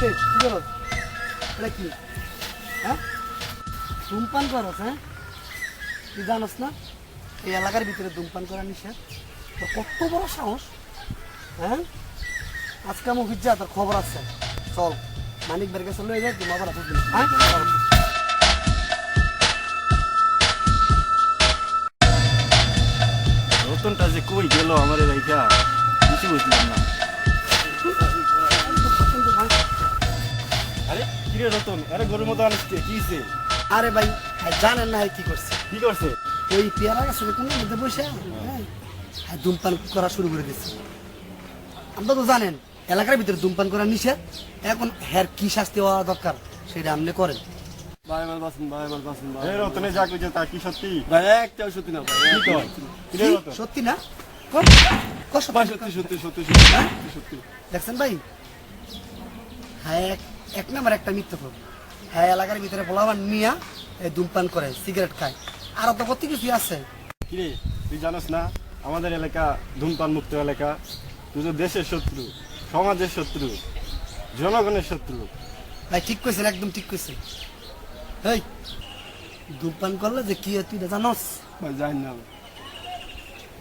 কি করস? এটা কি? হ্যাঁ? ধূমপান করস হ্যাঁ? তুই জানোস না, এই এলাকার ভিতরে ধূমপান করা নিষেধ। তোর কত বড় সাহস হ্যাঁ? আজকে আমি অফিস যা তোর খবর আছে। চল, মানিক বের কাছে লয়ে যাই তুমি আবার হ্যাঁ? রতনটা যে কই গেল আমার রাইখা কিছু বুঝলাম না। কিরে রতন আরে গরুর মতো আনিসকে কি? আরে ভাই জানেন না কি করছে? কি করছে? ওই পেয়ারা গাছের কোনো মধ্যে বসে? হ্যাঁ। ধূমপান করা শুরু করে দিচ্ছে আপনারা তো জানেন এলাকার ভিতরে ধূমপান করা নিষেধ। এখন হ্যার কি শাস্তি হওয়া দরকার সেটা আপনি করেন। ভাই আমার বাসন ভাই আমার বাসন ভাই। রতনে যা কইছে তা কি সত্যি? ভাই একটাও সত্যি না ভাই কি একটাও সত্যি না। কিরে কি? রতন? সত্যি না? কর, কর সত্যি। ভাই সত্যি সত্যি সত্যি সত্যি হ্যাঁ? সত্যি সত্যি। দেখছেন ভাই? হ্যাঁ এক নাম্বার একটা মিথ্যা খবর হ্যাঁ এলাকার ভিতরে পোলাবান নিয়া এই ধূমপান করে সিগারেট খায়। আর তো কত কিছু আছে? কিরে তুই জানোস না আমাদের এলাকা ধূমপান মুক্ত এলাকা। তুই তো দেশের শত্রু সমাজের শত্রু জনগণের শত্রু। ভাই ঠিক কইছেন একদম ঠিক কইছেন। এই ধূমপান করলে যে কি হয় তুই জানোস? ভাই জানি না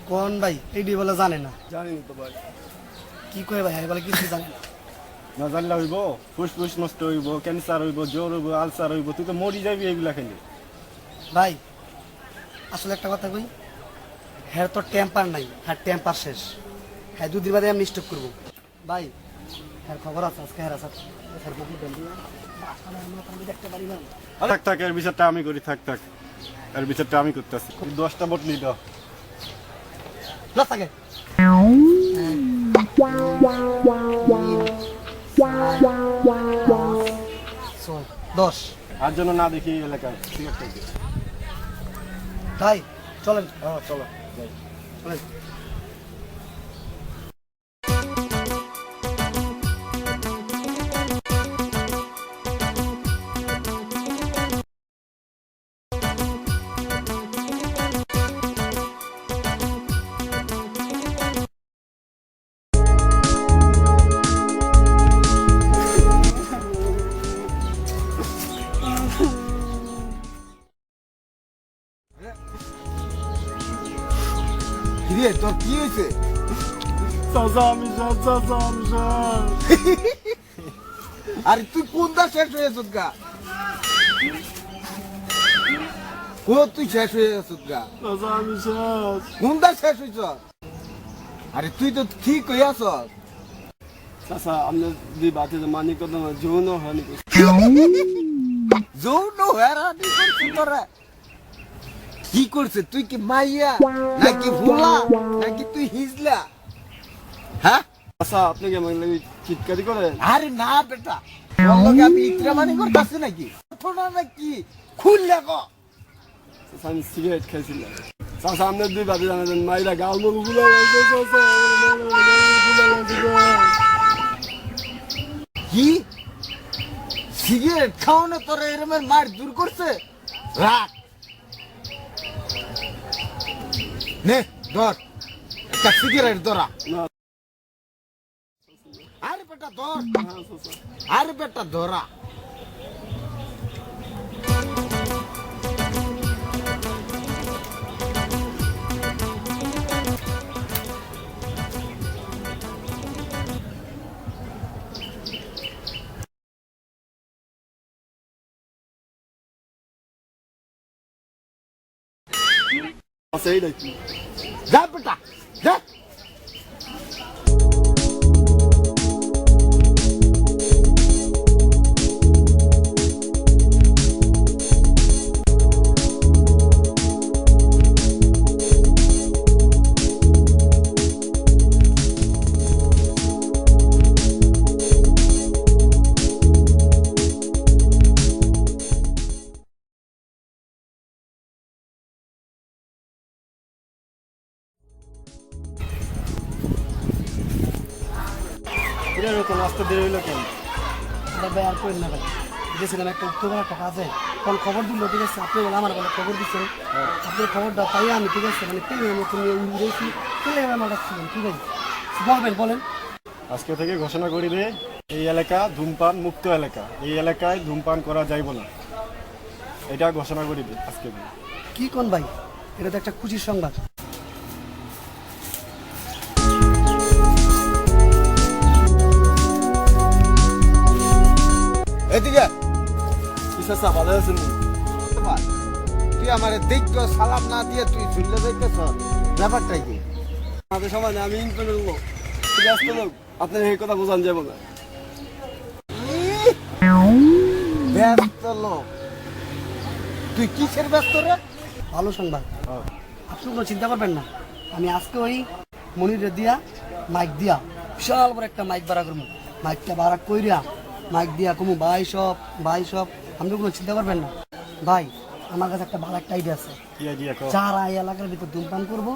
কোন ভাই এইটি বলে জানে না। জানি না তো ভাই। কি কয় ভাই বলে কিছু জানে না। না জানলে হইব ফুসফুস নষ্ট হইব ক্যান্সার হইব জ্বর হইব আলসার হইব তুই তো মরি যাবি এগুলা খেলে ভাই আসলে একটা কথা কই হ্যাঁ তো টেম্পার নাই হ্যাঁ টেম্পার শেষ হ্যাঁ দুদিন বাদে আমি স্টক করব ভাই হ্যাঁ খবর আছে আজকে হ্যাঁ হ্যাঁ দেখতে পারি না থাক থাক এর বিচারটা আমি করি থাক থাক এর বিচারটা আমি করতেছি দশটা বটলি দাও না থাকে দশ। আর জন্য না দেখি এলাকায় সিগারেট খাইতে তাই চলেন। হ্যাঁ চলো যাই। চলেন। কিরে তোর কি হয়েছে? চাচা আমি সব চাচা আমি সব আরে তুই কোন দা শেষ হয়ে আছিস গা? কো তুই শেষ হয়ে আছিস গা? চাচা আমি সব কোন দা শেষ হয়েছ? আরে তুই তো ঠিক হয়ে আছ। চাচা আপনার দুই বাতে মানি না যৌন করছে যৌন হেরানি করছে তোরা। কি করছে? তুই কি মাইয়া? নাকি ভোলা? নাকি তুই হিজলা? হ্যাঁ? চাচা আপনাকে আমার লাগে চিৎকারি করেন? আরে না বেটা। তোর লগে আমি ইকরামানি করতেছি নাকি? ঘটনা নাকি খুললে গো চাচা আমি সিগারেট খাইছিলাম। চাচা আপনার দুই বাতে জানাবেন মাইরা গাল মুখগুলো কি? সিগারেট খাওয়ানো তোর এরমের মার দূর করছে? রাখ। নে ধর একটা সিগারেট ধরা না আরে বেটা ধর হ্যাঁ চাচা আরে বেটা ধরা চাচা এইটা কি যা বেটা যা কিরে রতন আসতে দেরি হইল কেন? ভাই আর করেন না ভাই। গেছিলাম একটা উত্তর একটা কাজে। কোন খবর দিল ঠিক আছে? আপনি বলে আমার বলে খবর দিচ্ছেন আপনি খবরটা পাই আমি ঠিক আছে? মানে পেলে মতো নিয়ে উড়েছি? পেলে আমার ডাকছিলেন ঠিক আছে বলবেন বলেন। আজকে থেকে ঘোষণা করিবে এই এলাকা ধূমপান মুক্ত এলাকা। এই এলাকায় ধূমপান করা যাইব না এটা ঘোষণা করিবে আজকে কি কোন ভাই? এটা তো একটা খুশির সংবাদ। এদিকে ভালো আছেন? তুই আমার দেখতো সালাম না দিয়ে তুই ঝুললে যাইতেছ? ব্যাপারটাই কি? আমাদের সময় না আমি লোক ব্যস্ত লোক আপনার এই কথা বোঝান যাব না। ব্যস্ত লোক। তুই কিসের ব্যস্ত রে? ভালো সংবাদ। আপনি কোনো চিন্তা করবেন না। আমি আজকে ওই মনিরে দিয়া মাইক দিয়া বিশাল বড় একটা মাইক ভাড়া করব। মাইকটা ভাড়া কইরা মাইক দিয়া কমু ভাই সব ভাই সব। আপনি কোনো চিন্তা করবেন না। ভাই আমার কাছে একটা ভালো একটা আইডিয়া আছে। কর? যারা এই এলাকার ভিতর ধূমপান করব।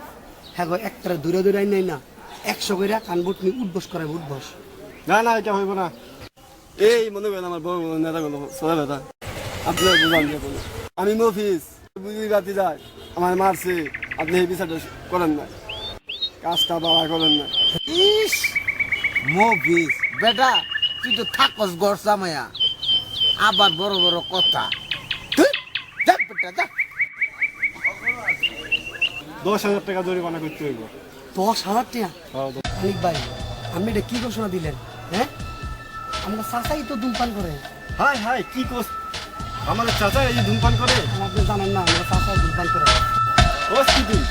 হ্যাঁ গো একটা দূরে দূরে নাই না একশো কইরা কানবুট নিয়ে উঠবস করাবো উঠবস। না না এটা হইব না। এই মনে করেন আমার সোজা ব্যথা আপনার বোঝান আমি মফিস বুঝি রাতে যায়। আমার মারছে আপনি এই বিচারটা করেন না। কাজটা বাড়া করেন না। ইস! মফিস বেটা তুই তো থাকস গড় জামাইয়া আবার বড় বড় কথা। যা বেটা যা। দশ হাজার টাকা জরিমানা করতে হইব। দশ হাজার টাকা? হ্যাঁ, দ- অনেক ভাই আপনি এটা কি ঘোষণা দিলেন হ্যাঁ? আমরা চাচাই তো ধূমপান করে। হাই হাই কি কোস? আমাদের চাচা এই ধূমপান করে? আপনি জানেন না আমরা চাচাই ধূমপান করে। কোস কি তুই?